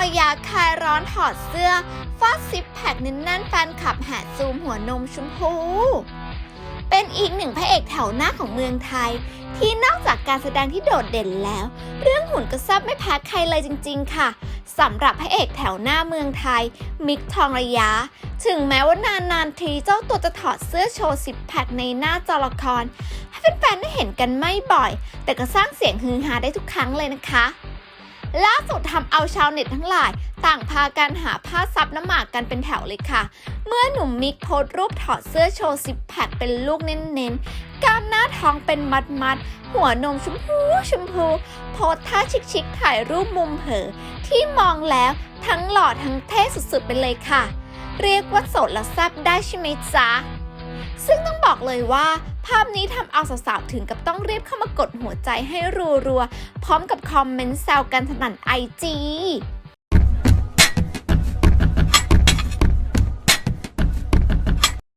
รยาคลายร้อนถอดเสื้อฟาดซิปแพคแน่นแฟนขับแห่ซูมหัวนมชมพู เป็นอีกหนึ่งพระเอกแถวหน้าของเมืองไทย ที่นอกจากการแสดงที่โดดเด่นแล้ว เรื่องหุ่นก็แซ่บไม่แพ้ใครเลยจริง ๆ ค่ะสำหรับพระเอกแถวหน้าเมืองไทย มิกทองระยะ ถึงแม้ว่านานๆทีเจ้าตัวจะถอดเสื้อโชว์สิบแพคในหน้าจอละคร ให้แฟนๆได้เห็นกันไม่บ่อย แต่ก็สร้างเสียงฮือฮาได้ทุกครั้งเลยนะคะ ล่าสุดทำเอาชาวเน็ตทั้งหลาย ต่างพากันหาผ้าซับน้ำหมากกันเป็นแถวเลยค่ะ เมื่อหนุ่มมิกโพสรูปถอดเสื้อโชว์ซิปแพคเป็นลูกเน้นๆกล้ามหน้าท้องเป็นมัดๆหัวนมชมพูชมพู โพสท่าชิคๆถ่ายรูปมุมเผอที่มองแล้วทั้งหล่อทั้งเท่สุดๆไปเลยค่ะ เรียกว่าโสดและแซ่บได้ใช่ไหมจ๊ะ ซึ่งต้องบอกเลยว่า ภาพนี้ทำเอาสาวๆถึงกับต้องรีบเข้ามากดหัวใจให้รัวๆ พร้อมกับคอมเมนต์แซวกันสนั่นไอจี